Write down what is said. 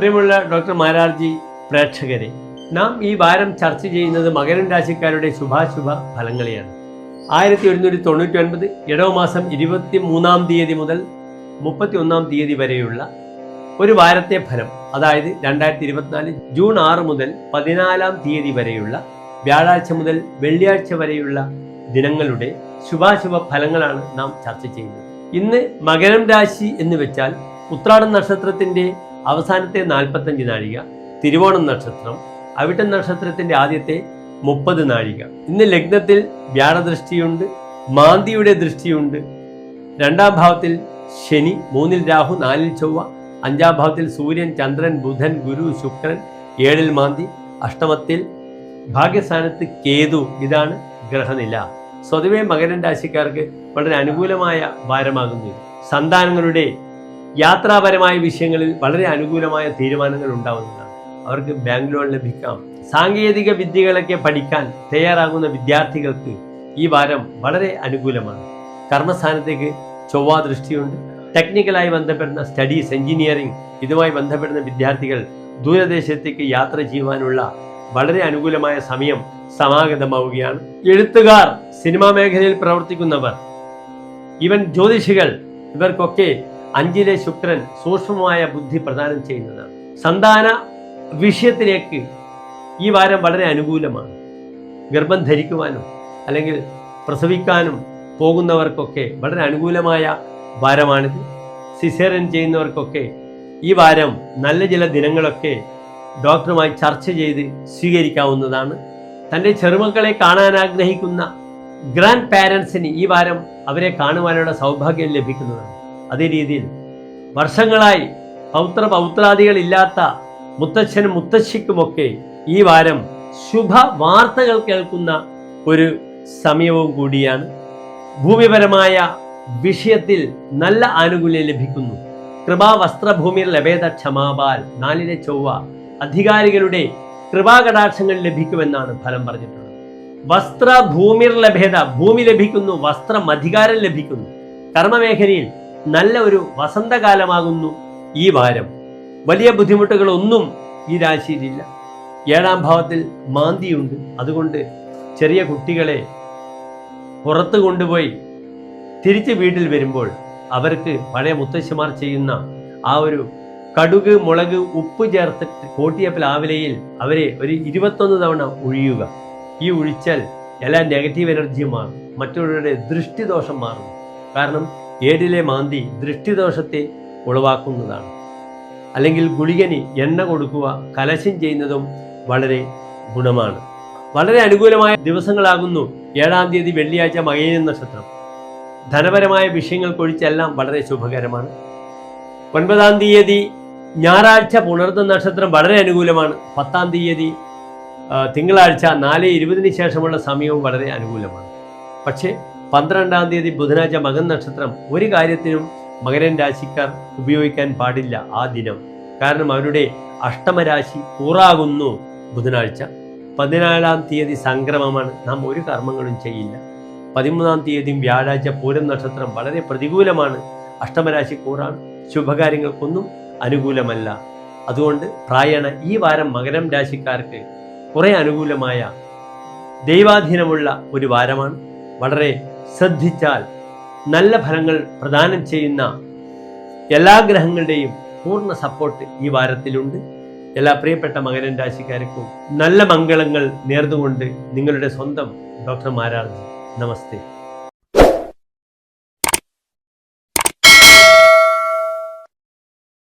പ്രിയമുള്ള ഡോക്ടർ മാരാർജി പ്രേക്ഷകരെ നാം ഈ വാരം ചർച്ച ചെയ്യുന്നത് മകരം രാശിക്കാരുടെ ശുഭാശുഭ ഫലങ്ങളെയാണ്. ആയിരത്തി ഒരുന്നൂറ്റി തൊണ്ണൂറ്റി ഒൻപത് ഇടവ മാസം ഇരുപത്തി മൂന്നാം തീയതി മുതൽ മുപ്പത്തി ഒന്നാം തീയതി വരെയുള്ള ഒരു വാരത്തെ ഫലം അതായത് രണ്ടായിരത്തി ഇരുപത്തിനാല് ജൂൺ ആറ് മുതൽ പതിനാലാം തീയതി വരെയുള്ള വ്യാഴാഴ്ച മുതൽ വെള്ളിയാഴ്ച വരെയുള്ള ദിനങ്ങളുടെ ശുഭാശുഭ ഫലങ്ങളാണ് നാം ചർച്ച ചെയ്യുന്നത്. ഇന്ന് മകരം രാശി എന്ന് വെച്ചാൽ ഉത്രാടം നക്ഷത്രത്തിന്റെ അവസാനത്തെ നാൽപ്പത്തഞ്ച് നാഴിക തിരുവോണം നക്ഷത്രം അവിട്ടം നക്ഷത്രത്തിന്റെ ആദ്യത്തെ മുപ്പത് നാഴിക. ഇന്ന് ലഗ്നത്തിൽ വ്യാഴദൃഷ്ടിയുണ്ട് മാന്തിയുടെ ദൃഷ്ടിയുണ്ട്. രണ്ടാം ഭാവത്തിൽ ശനി മൂന്നിൽ രാഹു നാലിൽ ചൊവ്വ അഞ്ചാം ഭാവത്തിൽ സൂര്യൻ ചന്ദ്രൻ ബുധൻ ഗുരു ശുക്രൻ ഏഴിൽ മാന്തി അഷ്ടമത്തിൽ ഭാഗ്യസ്ഥാനത്ത് കേതു. ഇതാണ് ഗ്രഹനില. സ്വതവേ മകരൻ രാശിക്കാർക്ക് വളരെ അനുകൂലമായ വാരമാകുന്നു സന്താനങ്ങളുടെ യാത്രാപരമായ വിഷയങ്ങളിൽ വളരെ അനുകൂലമായ തീരുമാനങ്ങൾ ഉണ്ടാവുന്നതാണ്. അവർക്ക് ബാങ്ക് ലോൺ ലഭിക്കാം. സാങ്കേതിക വിദ്യകളൊക്കെ പഠിക്കാൻ തയ്യാറാകുന്ന വിദ്യാർത്ഥികൾക്ക് ഈ വാരം വളരെ അനുകൂലമാണ്. കർമ്മസ്ഥാനത്തേക്ക് ചൊവ്വാ ദൃഷ്ടിയുണ്ട്. ടെക്നിക്കലായി ബന്ധപ്പെടുന്ന സ്റ്റഡീസ് എഞ്ചിനീയറിംഗ് ഇതുമായി ബന്ധപ്പെടുന്ന വിദ്യാർത്ഥികൾ ദൂരദേശത്തേക്ക് യാത്ര ചെയ്യുവാനുള്ള വളരെ അനുകൂലമായ സമയം സമാഗതമാവുകയാണ്. എഴുത്തുകാർ സിനിമാ മേഖലയിൽ പ്രവർത്തിക്കുന്നവർ ഇവൻ ജ്യോതിഷികൾ ഇവർക്കൊക്കെ അഞ്ചിലെ ശുക്രൻ സൂക്ഷ്മമായ ബുദ്ധി പ്രദാനം ചെയ്യുന്നതാണ്. സന്താന വിഷയത്തിലേക്ക് ഈ വാരം വളരെ അനുകൂലമാണ്. ഗർഭം ധരിക്കുവാനും അല്ലെങ്കിൽ പ്രസവിക്കാനും പോകുന്നവർക്കൊക്കെ വളരെ അനുകൂലമായ വാരമാണിത് സിസേറിയൻ ചെയ്യുന്നവർക്കൊക്കെ ഈ വാരം നല്ല ചില ദിനങ്ങളൊക്കെ ഡോക്ടറുമായി ചർച്ച ചെയ്ത് സ്വീകരിക്കാവുന്നതാണ്. തന്റെ ചെറുമക്കളെ കാണാൻ ആഗ്രഹിക്കുന്ന ഗ്രാൻഡ് പാരൻസിന് ഈ വാരം അവരെ കാണുവാനുള്ള സൗഭാഗ്യം ലഭിക്കുന്നതാണ്. അതേ രീതിയിൽ വർഷങ്ങളായി പൗത്ര പൗത്രാദികളില്ലാത്ത മുത്തച്ഛനും മുത്തശ്ശിക്കുമൊക്കെ ഈ വാരം ശുഭ വാർത്തകൾ കേൾക്കുന്ന ഒരു സമയവും കൂടിയാണ്. ഭൂമിപരമായ വിഷയത്തിൽ നല്ല ആനുകൂല്യം ലഭിക്കുന്നു. കൃപാ വസ്ത്രഭൂമിയിൽ ലഭേദ ക്ഷമാപാൽ നാലിലെ ചൊവ്വ അധികാരികളുടെ കൃപാകടാക്ഷങ്ങൾ ലഭിക്കുമെന്നാണ് ഫലം പറഞ്ഞിട്ടുള്ളത്. വസ്ത്ര ഭൂമിർ ലഭേദ ഭൂമി ലഭിക്കുന്നു വസ്ത്രം അധികാരം ലഭിക്കുന്നു. കർമ്മമേഖലയിൽ നല്ല ഒരു വസന്തകാലമാകുന്നു ഈ വാരം. വലിയ ബുദ്ധിമുട്ടുകളൊന്നും ഈ രാശിയിലില്ല. ഏഴാം ഭാവത്തിൽ മാന്തിയുണ്ട്. അതുകൊണ്ട് ചെറിയ കുട്ടികളെ പുറത്ത് കൊണ്ടുപോയി തിരിച്ച് വീട്ടിൽ വരുമ്പോൾ അവർക്ക് പഴയ മുത്തശ്ശിമാർ ചെയ്യുന്ന ആ ഒരു കടുക് മുളക് ഉപ്പ് ചേർത്തിട്ട് കോട്ടിയ പ്ലാവിലയിൽ അവരെ ഒരു ഇരുപത്തൊന്ന് തവണ ഒഴിയുക ഈ ഒഴിച്ചാൽ എല്ലാ നെഗറ്റീവ് എനർജിയും മാറും. മറ്റുള്ളവരുടെ ദൃഷ്ടിദോഷം മാറും. കാരണം ഏഴിലെ മാന്തി ദൃഷ്ടിദോഷത്തെ ഉളവാക്കുന്നതാണ്. അല്ലെങ്കിൽ ഗുളികന് എണ്ണ കൊടുക്കുക കലശം ചെയ്യുന്നതും വളരെ ഗുണമാണ്. വളരെ അനുകൂലമായ ദിവസങ്ങളാകുന്നു ഏഴാം തീയതി വെള്ളിയാഴ്ച മകേന നക്ഷത്രം. ധനപരമായ വിഷയങ്ങൾ വിഷയങ്ങൾക്കൊഴിച്ചെല്ലാം വളരെ ശുഭകരമാണ്. ഒൻപതാം തീയതി ഞായറാഴ്ച പുണർന്ന നക്ഷത്രം വളരെ അനുകൂലമാണ്. പത്താം തീയതി തിങ്കളാഴ്ച നാല് ഇരുപതിന് ശേഷമുള്ള സമയവും വളരെ അനുകൂലമാണ്. പക്ഷേ പന്ത്രണ്ടാം തീയതി ബുധനാഴ്ച മകൻ നക്ഷത്രം ഒരു കാര്യത്തിനും മകരൻ രാശിക്കാർ ഉപയോഗിക്കാൻ പാടില്ല ആ ദിനം. കാരണം അവരുടെ അഷ്ടമരാശി കൂറാകുന്നു ബുധനാഴ്ച. പതിനാലാം തീയതി സംക്രമമാണ്. നാം ഒരു കർമ്മങ്ങളും ചെയ്യില്ല. പതിമൂന്നാം തീയതിയും വ്യാഴാഴ്ച പൂരം നക്ഷത്രം വളരെ പ്രതികൂലമാണ്. അഷ്ടമരാശി കൂറാണ് ശുഭകാര്യങ്ങൾക്കൊന്നും അനുകൂലമല്ല. അതുകൊണ്ട് പ്രായണ ഈ വാരം മകരം രാശിക്കാർക്ക് കുറേ അനുകൂലമായ ദൈവാധീനമുള്ള ഒരു വാരമാണ്. വളരെ ശ്രദ്ധിച്ചാൽ നല്ല ഫലങ്ങൾ പ്രദാനം ചെയ്യുന്ന എല്ലാ ഗ്രഹങ്ങളുടെയും പൂർണ സപ്പോർട്ട് ഈ വാരത്തിലുണ്ട്. എല്ലാ പ്രിയപ്പെട്ട മകരൻ രാശിക്കാർക്കും നല്ല മംഗളങ്ങൾ നേർന്നുകൊണ്ട് നിങ്ങളുടെ സ്വന്തം ഡോക്ടർ മാരാർജി നമസ്തേ.